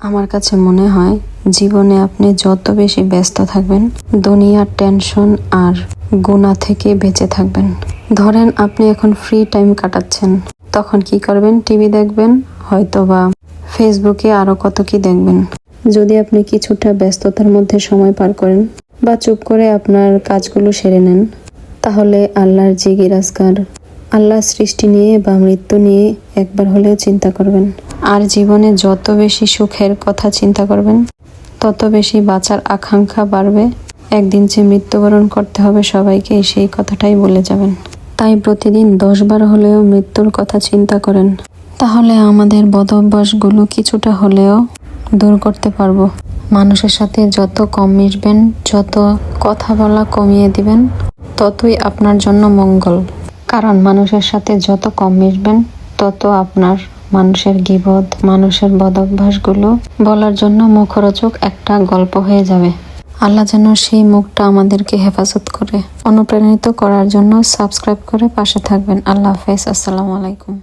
আমার কাছে মনে হয়, জীবনে আপনি যত বেশি ব্যস্ত থাকবেন, দুনিয়ার টেনশন আর গুণা থেকে বেঁচে থাকবেন। ধরেন আপনি এখন ফ্রি টাইম কাটাচ্ছেন, তখন কি করবেন? টিভি দেখবেন হয়তো বা ফেসবুকে আরও কত কি দেখবেন। যদি আপনি কিছুটা ব্যস্ততার মধ্যে সময় পার করেন বা চুপ করে আপনার কাজগুলো সেরে নেন, তাহলে আল্লাহর জিগিরাজগার আল্লাহ সৃষ্টি নিয়ে বা মৃত্যু নিয়ে একবার হলেও চিন্তা করবেন। আর জীবনে যত বেশি সুখের কথা চিন্তা করবেন, তত বেশি বাঁচার আকাঙ্ক্ষা বাড়বে। একদিন যে মৃত্যুবরণ করতে হবে সবাইকে, সেই কথাটাই বলে যাবেন। তাই প্রতিদিন দশবার হলেও মৃত্যুর কথা চিন্তা করেন। তাহলে আমাদের বদভ্যাসগুলো কিছুটা হলেও দূর করতে পারব। মানুষের সাথে যত কম মিশবেন, যত কথা বলা কমিয়ে দিবেন, ততই আপনার জন্য মঙ্গল। কারণ মানুষের সাথে যত কম মিশবেন, তত আপনার মানুষের গিবদ মানুষের বদভ্যাসগুলো বলার জন্য মুখরোচক একটা গল্প হয়ে যাবে। আল্লাহ যেন সেই মুখটা আমাদেরকে হেফাজত করে। অনুপ্রাণিত করার জন্য সাবস্ক্রাইব করে পাশে থাকবেন। আল্লাহ হাফেজ। আসসালামু আলাইকুম।